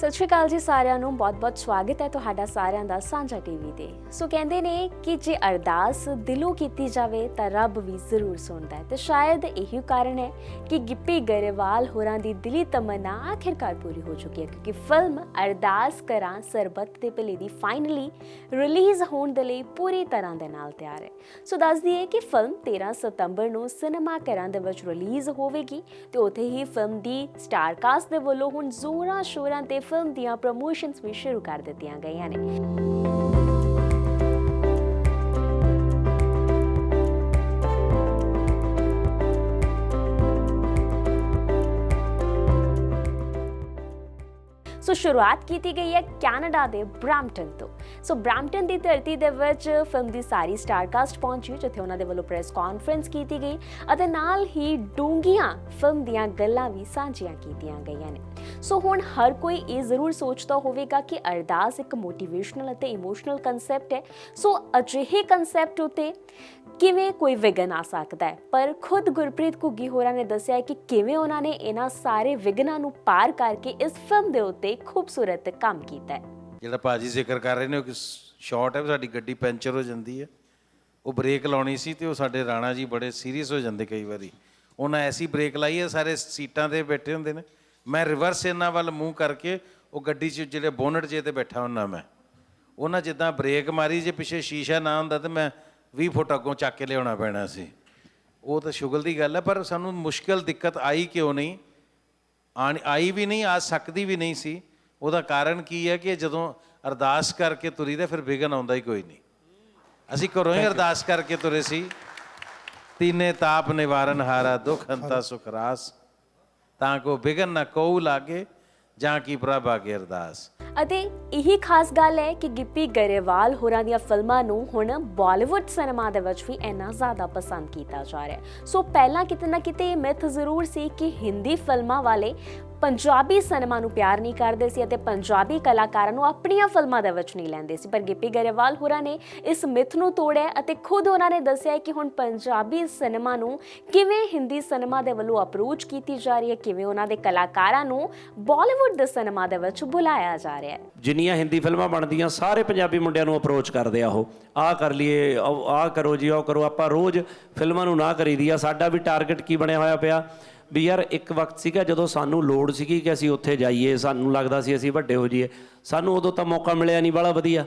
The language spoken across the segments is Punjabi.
ਸਤਿ ਸ਼੍ਰੀ ਅਕਾਲ ਜੀ ਸਾਰਿਆਂ ਨੂੰ, ਬਹੁਤ-ਬਹੁਤ ਸਵਾਗਤ ਹੈ ਤੁਹਾਡਾ ਸਾਰਿਆਂ ਦਾ ਸਾਂਝਾ ਟੀਵੀ ਤੇ। ਸੋ ਕਹਿੰਦੇ ਨੇ ਕਿ ਜੇ ਅਰਦਾਸ ਦਿਲੋਂ ਕੀਤੀ ਜਾਵੇ ਤਾਂ ਰੱਬ ਵੀ ਜ਼ਰੂਰ ਸੁਣਦਾ ਹੈ ਤੇ ਸ਼ਾਇਦ ਇਹੀ ਕਾਰਨ ਹੈ ਕਿ ਗਿੱਪੀ ਗਰੇਵਾਲ ਹੋਰਾਂ ਦੀ ਦਿਲੀ ਤਮੰਨਾ ਆਖਿਰਕਾਰ ਪੂਰੀ ਹੋ ਚੁੱਕੀ ਹੈ ਕਿਉਂਕਿ ਫਿਲਮ ਅਰਦਾਸ ਕਰਾਂ ਸਰਬੱਤ ਦੇ ਭਲੇ ਦੀ ਫਾਈਨਲੀ ਰਿਲੀਜ਼ ਹੋਣ ਦੇ ਲਈ ਪੂਰੀ ਤਰ੍ਹਾਂ ਦੇ ਨਾਲ ਤਿਆਰ ਹੈ। ਸੋ ਦੱਸ ਦਈਏ ਕਿ ਫਿਲਮ 13 ਸਤੰਬਰ ਨੂੰ ਸਿਨੇਮਾ ਘਰਾਂ ਦੇ ਵਿੱਚ ਰਿਲੀਜ਼ ਹੋਵੇਗੀ ਤੇ ਉੱਥੇ ਹੀ ਫਿਲਮ ਦੀ ਸਟਾਰ ਕਾਸਟ ਦੇ ਵੱਲੋਂ ਹੁਣ ਜ਼ੋਰਾਂ ਸ਼ੋਰਾਂ ਤੇ ਫਿਲਮ ਦੀਆਂ ਪ੍ਰੋਮੋਸ਼ਨਸ ਵੀ ਸ਼ੁਰੂ ਕਰ ਦਿੱਤੀਆਂ ਗਈਆਂ ਨੇ ਸੋ ਸ਼ੁਰੂਆਤ ਕੀਤੀ ਗਈ ਹੈ ਕੈਨੇਡਾ ਦੇ ਬ੍ਰੈਂਪਟਨ ਤੋਂ। ਸੋ ਬ੍ਰੈਂਪਟਨ ਦੀ ਧਰਤੀ ਦੇ ਵਿੱਚ ਫਿਲਮ ਦੀ ਸਾਰੀ ਸਟਾਰਕਾਸਟ ਪਹੁੰਚੀ ਜਿੱਥੇ ਉਹਨਾਂ ਦੇ ਵੱਲੋਂ ਪ੍ਰੈਸ ਕਾਨਫਰੰਸ ਕੀਤੀ ਗਈ ਅਤੇ ਨਾਲ ਹੀ ਡੂੰਗੀਆਂ ਫਿਲਮ ਦੀਆਂ ਗੱਲਾਂ ਵੀ ਸਾਂਝੀਆਂ ਕੀਤੀਆਂ ਗਈਆਂ ਨੇ। ਸੋ ਹੁਣ ਹਰ ਕੋਈ ਇਹ ਜ਼ਰੂਰ ਸੋਚਦਾ ਹੋਵੇਗਾ ਕਿ ਅਰਦਾਸ ਇੱਕ ਮੋਟੀਵੇਸ਼ਨਲ ਅਤੇ ਇਮੋਸ਼ਨਲ ਕਨਸੈਪਟ ਹੈ। ਸੋ ਅਜਿਹੇ ਕਨਸੈਪਟ ਉਤੇ ਕਿਵੇਂ ਕੋਈ ਵਿਗਨ ਆ ਸਕਦਾ ਹੈ? ਪਰ ਖੁਦ ਗੁਰਪ੍ਰੀਤ ਘੁੱਗੀ ਹੋਰਾਂ ਨੇ ਦੱਸਿਆ ਕਿ ਕਿਵੇਂ ਉਹਨਾਂ ਨੇ ਇਹਨਾਂ ਸਾਰੇ ਵਿਗਨਾਂ ਨੂੰ ਪਾਰ ਕਰਕੇ ਇਸ ਫਿਲਮ ਦੇ ਉੱਤੇ ਖੂਬਸੂਰਤ ਕੰਮ ਕੀਤਾ ਹੈ। ਜਿਹੜਾ ਭਾਜੀ ਜ਼ਿਕਰ ਕਰ ਰਹੇ ਨੇ ਉਹ ਕਿ ਸ਼ਾਰਟ ਹੈ ਸਾਡੀ ਗੱਡੀ ਪੈਂਚਰ ਹੋ ਜਾਂਦੀ ਹੈ। ਉਹ ਬ੍ਰੇਕ ਲਾਉਣੀ ਸੀ ਤੇ ਉਹ ਸਾਡੇ ਰਾਣਾ ਜੀ ਬੜੇ ਸੀਰੀਅਸ ਹੋ ਜਾਂਦੇ ਕਈ ਵਾਰੀ। ਉਹਨਾਂ ਐਸੀ ਬ੍ਰੇਕ ਲਾਈ ਹੈ, ਸਾਰੇ ਸੀਟਾਂ ਤੇ ਬੈਠੇ ਹੁੰਦੇ ਨੇ। ਮੈਂ ਰਿਵਰਸ ਇਹਨਾਂ ਵੱਲ ਮੂੰਹ ਕਰਕੇ ਉਹ ਗੱਡੀ 'ਚ ਜਿਹੜੇ ਬੋਨਟ ਜੇ ਤੇ ਬੈਠਾ ਹੁੰਨਾ ਮੈਂ, ਉਹਨਾਂ ਜਿੱਦਾਂ ਬ੍ਰੇਕ ਮਾਰੀ ਜੇ ਪਿੱਛੇ ਸ਼ੀਸ਼ਾ ਨਾ ਹੁੰਦਾ ਤੇ ਮੈਂ 20 ਫੁੱਟ ਅੱਗੋਂ ਚੱਕ ਕੇ ਲਿਆਉਣਾ ਪੈਣਾ ਸੀ। ਉਹ ਤਾਂ ਸ਼ੁਗਲ ਦੀ ਗੱਲ ਹੈ, ਪਰ ਸਾਨੂੰ ਮੁਸ਼ਕਲ ਦਿੱਕਤ ਆਈ ਕਿਉਂ ਨਹੀਂ? ਆਣ, ਆਈ ਵੀ ਨਹੀਂ, ਆ ਸਕਦੀ ਵੀ ਨਹੀਂ ਸੀ। ਉਹਦਾ ਕਾਰਨ ਕੀ ਹੈ ਕਿ ਜਦੋਂ ਅਰਦਾਸ ਕਰਕੇ ਤੁਰੀ ਦਾ ਫਿਰ ਵਿਗਨ ਆਉਂਦਾ ਹੀ ਕੋਈ ਨਹੀਂ। ਅਸੀਂ ਘਰੋਂ ਹੀ ਅਰਦਾਸ ਕਰਕੇ ਤੁਰੇ ਸੀ। ਤੀਨੇ ਤਾਪ ਨਿਵਾਰਨ ਹਾਰਾ ਦੁਖ ਹੰਤਾ ਸੁਖ ਰਾਸ। ਤਾਂ ਕੋ ਵਿਗਨ ਨਾ ਕੋਉ ਲਾਗੇ ਜਾਂ ਕੀ ਪ੍ਰਭ ਆਗੇ ਅਰਦਾਸ। ਅਤੇ ਇਹੀ ਖਾਸ ਗੱਲ ਹੈ ਕਿ ਗਿੱਪੀ ਗਰੇਵਾਲ ਹੋਰਾਂ ਦੀਆਂ ਫਿਲਮਾਂ ਨੂੰ ਹੁਣ ਬਾਲੀਵੁੱਡ ਸਿਨੇਮਾ ਦੇ ਵਿੱਚ ਵੀ ਇੰਨਾ ਜ਼ਿਆਦਾ ਪਸੰਦ ਕੀਤਾ ਜਾ ਰਿਹਾ ਹੈ। ਸੋ ਪਹਿਲਾਂ ਕਿਤੇ ਨਾ ਕਿਤੇ ਇਹ ਮਿਥ ਜ਼ਰੂਰ ਸੀ ਕਿ ਹਿੰਦੀ ਫਿਲਮਾਂ ਵਾਲੇ ਪੰਜਾਬੀ ਸਿਨੇਮਾ ਨੂੰ ਪਿਆਰ ਨਹੀਂ ਕਰਦੇ ਸੀ ਅਤੇ ਪੰਜਾਬੀ ਕਲਾਕਾਰਾਂ ਨੂੰ ਆਪਣੀਆਂ ਫਿਲਮਾਂ ਦੇ ਵਿੱਚ ਨਹੀਂ ਲੈਂਦੇ ਸੀ। ਪਰ ਗਿੱਪੀ ਗਰੇਵਾਲ ਹੋਰਾਂ ਨੇ ਇਸ ਮਿਥ ਨੂੰ ਤੋੜਿਆ ਅਤੇ ਖੁਦ ਉਹਨਾਂ ਨੇ ਦੱਸਿਆ ਕਿ ਹੁਣ ਪੰਜਾਬੀ ਸਿਨੇਮਾ ਨੂੰ ਕਿਵੇਂ ਹਿੰਦੀ ਸਿਨੇਮਾ ਦੇ ਵੱਲੋਂ ਅਪਰੋਚ ਕੀਤੀ ਜਾ ਰਹੀ ਹੈ, ਕਿਵੇਂ ਉਹਨਾਂ ਦੇ ਕਲਾਕਾਰਾਂ ਨੂੰ ਬਾਲੀਵੁੱਡ ਦੇ ਸਿਨੇਮਾ ਦੇ ਵਿੱਚ ਬੁਲਾਇਆ ਜਾ ਰਿਹਾ ਹੈ। ਜਿੰਨੀਆਂ ਹਿੰਦੀ ਫਿਲਮਾਂ ਬਣਦੀਆਂ, ਸਾਰੇ ਪੰਜਾਬੀ ਮੁੰਡਿਆਂ ਨੂੰ ਅਪਰੋਚ ਕਰਦੇ ਆ ਉਹ। ਆਹ ਕਰ ਲਈਏ, ਆਹ ਕਰੋ ਜੀ ਉਹ ਕਰੋ। ਆਪਾਂ ਰੋਜ਼ ਫਿਲਮਾਂ ਨੂੰ ਨਾ ਕਰੀਦੀ ਆ। ਸਾਡਾ ਵੀ ਟਾਰਗੇਟ ਕੀ ਬਣਿਆ ਹੋਇਆ ਪਿਆ? ਵੀ ਯਾਰ ਇੱਕ ਵਕਤ ਸੀਗਾ ਜਦੋਂ ਸਾਨੂੰ ਲੋੜ ਸੀਗੀ ਕਿ ਅਸੀਂ ਉੱਥੇ ਜਾਈਏ, ਸਾਨੂੰ ਲੱਗਦਾ ਸੀ ਅਸੀਂ ਵੱਡੇ ਹੋ ਜਾਈਏ। ਸਾਨੂੰ ਉਦੋਂ ਤਾਂ ਮੌਕਾ ਮਿਲਿਆ ਨਹੀਂ ਬੜਾ ਵਧੀਆ।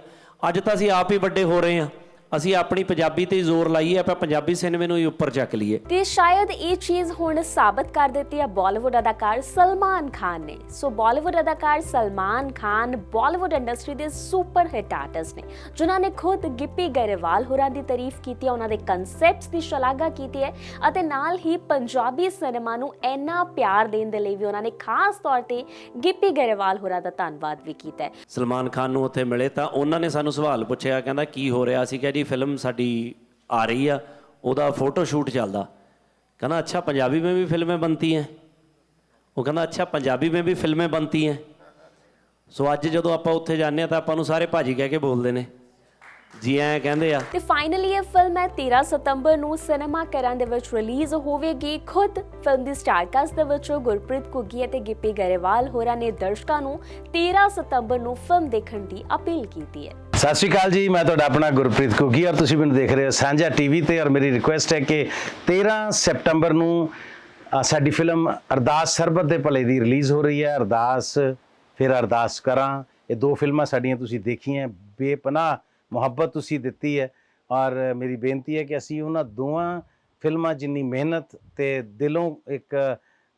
ਅੱਜ ਤਾਂ ਅਸੀਂ ਆਪ ਹੀ ਵੱਡੇ ਹੋ ਰਹੇ ਹਾਂ। ਅਸੀਂ ਆਪਣੀ ਪੰਜਾਬੀ ਤੇ ਹੀ ਜ਼ੋਰ ਲਾਈਏ ਆਪਾਂ ਪੰਜਾਬੀ ਸਿਨੇਮੇ ਨੂੰ ਹੀ ਉੱਪਰ ਚੱਕ ਲਈਏ। ਤੇ ਸ਼ਾਇਦ ਇਹ ਚੀਜ਼ ਹੁਣ ਸਾਬਤ ਕਰ ਦਿੱਤੀ ਹੈ ਬਾਲੀਵੁੱਡ ਅਦਾਕਾਰ ਸਲਮਾਨ ਖਾਨ ਨੇ। ਸੋ ਬਾਲੀਵੁੱਡ ਅਦਾਕਾਰ ਸਲਮਾਨ ਖਾਨ ਬਾਲੀਵੁੱਡ ਇੰਡਸਟਰੀ ਦੇ ਸੁਪਰ ਹਿੱਟ ਆਰਟਿਸਟ ਨੇ। ਜਿਨ੍ਹਾਂ ਨੇ ਖੁਦ ਗਿੱਪੀ ਗਰੇਵਾਲ ਹੋਰਾਂ ਦੀ ਤਾਰੀਫ ਕੀਤੀ ਹੈ ਉਹਨਾਂ ਦੇ ਕਨਸੈਪਟਸ ਦੀ ਸ਼ਲਾਘਾ ਕੀਤੀ ਹੈ ਅਤੇ ਨਾਲ ਹੀ ਪੰਜਾਬੀ ਸਿਨੇਮਾ ਨੂੰ ਇੰਨਾ ਪਿਆਰ ਦੇਣ ਦੇ ਲਈ ਵੀ ਉਹਨਾਂ ਨੇ ਖਾਸ ਤੌਰ ਤੇ ਗਿੱਪੀ ਗਰੇਵਾਲ ਹੋਰਾਂ ਦਾ ਧੰਨਵਾਦ ਵੀ ਕੀਤਾ ਹੈ। ਸਲਮਾਨ ਖਾਨ ਨੂੰ ਉੱਥੇ ਮਿਲੇ ਤਾਂ ਉਹਨਾਂ ਨੇ ਸਾਨੂੰ ਸਵਾਲ ਪੁੱਛਿਆ ਕਹਿੰਦਾ ਕੀ ਹੋ ਰਿਹਾ? ਸੀ ਕਿਹਾ ਜੀ ਫਿਲਮ ਸਾਡੀ ਆ ਰਹੀ ਆ ਉਹਦਾ ਫੋਟੋ ਸ਼ੂਟ ਚੱਲਦਾ ਕਹਿੰਦਾ ਅੱਛਾ ਪੰਜਾਬੀ में भी फिल्में बनती हैं ਉਹ ਕਹਿੰਦਾ ਅੱਛਾ ਪੰਜਾਬੀ में भी फिल्में बनती हैं ਸੋ ਅੱਜ ਜਦੋਂ ਆਪਾਂ ਉੱਥੇ ਜਾਂਦੇ ਆ ਤਾਂ ਆਪਾਂ ਨੂੰ ਸਾਰੇ ਭਾਜੀ ਕਹਿ ਕੇ ਬੋਲਦੇ ਨੇ ਜੀ ਐਂ ਕਹਿੰਦੇ ਆ ਤੇ ਫਾਈਨਲੀ ਇਹ ਫਿਲਮ ਹੈ 13 ਸਤੰਬਰ ਨੂੰ ਸਿਨੇਮਾ ਘਰਾਂ ਦੇ ਵਿੱਚ ਰਿਲੀਜ਼ ਹੋਵੇਗੀ ਖੁਦ ਫਿਲਮ ਦੀ ਸਟਾਰ ਕਾਸਟ ਦੇ ਵਿੱਚੋਂ ਗੁਰਪ੍ਰੀਤ ਘੁੱਗੀ ਅਤੇ ਗਿੱਪੀ ਗਰੇਵਾਲ ਹੋਰਾਂ ਨੇ ਦਰਸ਼ਕਾਂ ਨੂੰ 13 ਸਤੰਬਰ ਨੂੰ ਫਿਲਮ ਦੇਖਣ ਦੀ ਅਪੀਲ ਕੀਤੀ ਹੈ ਸਤਿ ਸ਼੍ਰੀ ਅਕਾਲ ਜੀ, ਮੈਂ ਤੁਹਾਡਾ ਆਪਣਾ ਗੁਰਪ੍ਰੀਤ ਕੋਗੀ ਔਰ ਤੁਸੀਂ ਮੈਨੂੰ ਦੇਖ ਰਹੇ ਹੋ ਸਾਂਝਾ ਟੀਵੀ ਤੇ ਔਰ ਮੇਰੀ ਰਿਕੁਐਸਟ ਹੈ ਕਿ 13 ਸੈਪਟੰਬਰ ਨੂੰ ਸਾਡੀ ਫਿਲਮ ਅਰਦਾਸ ਸਰਬਤ ਦੇ ਭਲੇ ਦੀ ਰਿਲੀਜ਼ ਹੋ ਰਹੀ ਹੈ। ਅਰਦਾਸ, ਫਿਰ ਅਰਦਾਸ ਕਰਾਂ। ਇਹ ਦੋ ਫਿਲਮਾਂ ਸਾਡੀਆਂ ਤੁਸੀਂ ਦੇਖੀਆਂ, ਬੇਪਨਾਹ ਮੁਹੱਬਤ ਤੁਸੀਂ ਦਿੱਤੀ ਹੈ ਔਰ ਮੇਰੀ ਬੇਨਤੀ ਹੈ ਕਿ ਅਸੀਂ ਉਹਨਾਂ ਦੋਵਾਂ ਫਿਲਮਾਂ ਜਿੰਨੀ ਮਿਹਨਤ ਤੇ ਦਿਲੋਂ ਇੱਕ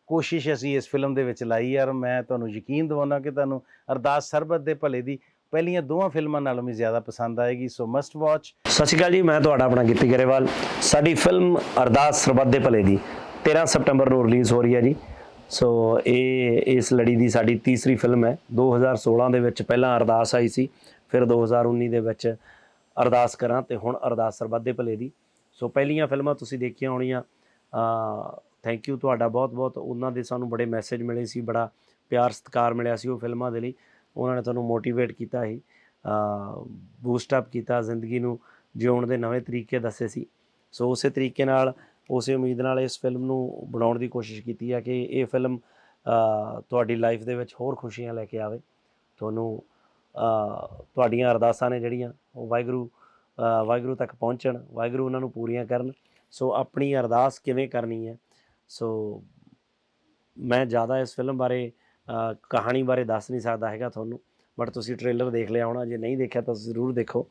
ਕੋਸ਼ਿਸ਼ ਅਸੀਂ ਇਸ ਫਿਲਮ ਦੇ ਵਿੱਚ ਲਾਈ ਹੈ ਔਰ ਮੈਂ ਤੁਹਾਨੂੰ ਯਕੀਨ ਦਿਵਾਉਣਾ ਕਿ ਤੁਹਾਨੂੰ ਅਰਦਾਸ ਸਰਬਤ ਦੇ ਭਲੇ ਦੀ ਪਹਿਲੀਆਂ ਦੋਵਾਂ ਫਿਲਮਾਂ ਨਾਲੋਂ ਵੀ ਜ਼ਿਆਦਾ ਪਸੰਦ ਆਏਗੀ ਸੋ ਮਸਟ ਵਾਚ ਸਤਿ ਸ਼੍ਰੀ ਅਕਾਲ ਜੀ, ਮੈਂ ਤੁਹਾਡਾ ਆਪਣਾ ਗਿੱਪੀ ਗਰੇਵਾਲ। ਸਾਡੀ ਫਿਲਮ ਅਰਦਾਸ ਸਰਬੱਤ ਦੇ ਭਲੇ ਦੀ 13 ਸਤੰਬਰ ਨੂੰ ਰਿਲੀਜ਼ ਹੋ ਰਹੀ ਹੈ ਜੀ। ਸੋ ਇਹ, ਇਸ ਲੜੀ ਦੀ ਸਾਡੀ ਤੀਸਰੀ ਫਿਲਮ ਹੈ। 2016 ਦੇ ਵਿੱਚ ਪਹਿਲਾਂ ਅਰਦਾਸ ਆਈ ਸੀ, ਫਿਰ 2019 ਦੇ ਵਿੱਚ ਅਰਦਾਸ ਕਰਾਂ ਤੇ ਹੁਣ ਅਰਦਾਸ ਸਰਬੱਤ ਦੇ ਭਲੇ ਦੀ। ਸੋ ਪਹਿਲੀਆਂ ਫਿਲਮਾਂ ਤੁਸੀਂ ਦੇਖੀਆਂ ਹੋਣੀਆਂ। ਥੈਂਕ ਯੂ ਤੁਹਾਡਾ ਬਹੁਤ ਬਹੁਤ ਉਹਨਾਂ ਦੇ ਸਾਨੂੰ ਬੜੇ ਮੈਸੇਜ ਮਿਲੇ ਸੀ, ਬੜਾ ਪਿਆਰ ਸਤਿਕਾਰ ਮਿਲਿਆ ਸੀ ਉਹ ਫਿਲਮਾਂ ਦੇ ਲਈ। ਉਹਨਾਂ ਨੇ ਤੁਹਾਨੂੰ ਮੋਟੀਵੇਟ ਕੀਤਾ ਸੀ ਬੂਸਟ ਅਪ ਕੀਤਾ, ਜ਼ਿੰਦਗੀ ਨੂੰ ਜਿਉਣ ਦੇ ਨਵੇਂ ਤਰੀਕੇ ਦੱਸੇ ਸੀ। ਸੋ ਉਸੇ ਤਰੀਕੇ ਨਾਲ, ਉਸੇ ਉਮੀਦ ਨਾਲ ਇਸ ਫਿਲਮ ਨੂੰ ਬਣਾਉਣ ਦੀ ਕੋਸ਼ਿਸ਼ ਕੀਤੀ ਹੈ ਕਿ ਇਹ ਫਿਲਮ ਤੁਹਾਡੀ ਲਾਈਫ ਦੇ ਵਿੱਚ ਹੋਰ ਖੁਸ਼ੀਆਂ ਲੈ ਕੇ ਆਵੇ। ਤੁਹਾਨੂੰ ਤੁਹਾਡੀਆਂ ਅਰਦਾਸਾਂ ਨੇ ਜਿਹੜੀਆਂ, ਉਹ ਵਾਹਿਗੁਰੂ ਵਾਹਿਗੁਰੂ ਤੱਕ ਪਹੁੰਚਣ, ਵਾਹਿਗੁਰੂ ਉਹਨਾਂ ਨੂੰ ਪੂਰੀਆਂ ਕਰਨ। ਸੋ ਆਪਣੀ ਅਰਦਾਸ ਕਿਵੇਂ ਕਰਨੀ ਹੈ? ਸੋ ਮੈਂ ਜ਼ਿਆਦਾ ਇਸ ਫਿਲਮ ਬਾਰੇ ਕਹਾਣੀ ਬਾਰੇ ਦੱਸ ਨਹੀਂ ਸਕਦਾ ਹੈਗਾ ਤੁਹਾਨੂੰ ਬਟ ਤੁਸੀਂ ਟ੍ਰੇਲਰ ਦੇਖ ਲਿਆ ਹੋਣਾ, ਜੇ ਨਹੀਂ ਦੇਖਿਆ ਤਾਂ ਜ਼ਰੂਰ ਦੇਖੋ।